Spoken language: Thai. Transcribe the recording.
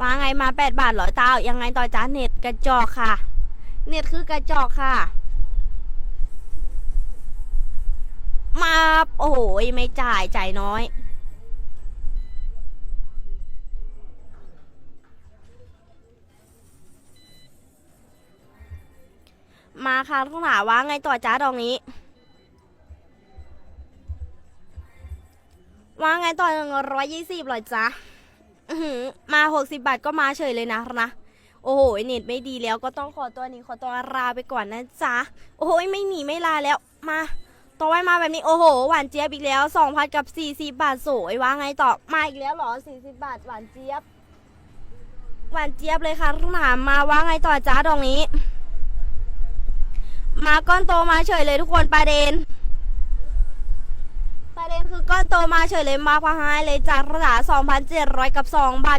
ว่าไงมาแปดบาทเหรอเจ้ายังไงต่อจ้าเน็ตกระจอกค่ะ เน็ตคือกระจอกค่ะ มาโอ้โหไม่จ่ายจ่ายน้อยมาค่ะทุกหนาว่าไงต่อจ้าดอกนี้ ว่าไงต่อหนึ่งร้อยยี่สิบหรอจ๊ะ อือหือมาหกสิบาทก็มาเฉยเลยนะนะ โอ้โหเน็ตไม่ดีแล้วก็ต้องขอตัวนี้ขอตัวลาไปก่อนนะจ๊ะ โอ้โหไม่หนีไม่ลาแล้วมาต่อไว้มาแบบนี้โอ้โหหวานเจี๊ยบอีกแล้วสองพันกับสี่สิบาทสวยว่าไงต่อมาอีกแล้วเหรอสี่สิบาทหวานเจี๊ยบ หวานเจี๊ยบเลยค่ะทุกหนามมาว่าไงต่อจ้าดอกนี้ มาก้อนโตมาเฉยเลยทุกคนประเด็น ก้อนโตมาเฉยเลยมาพะหายเลยจากระดับ2,700 กับ 2 บาท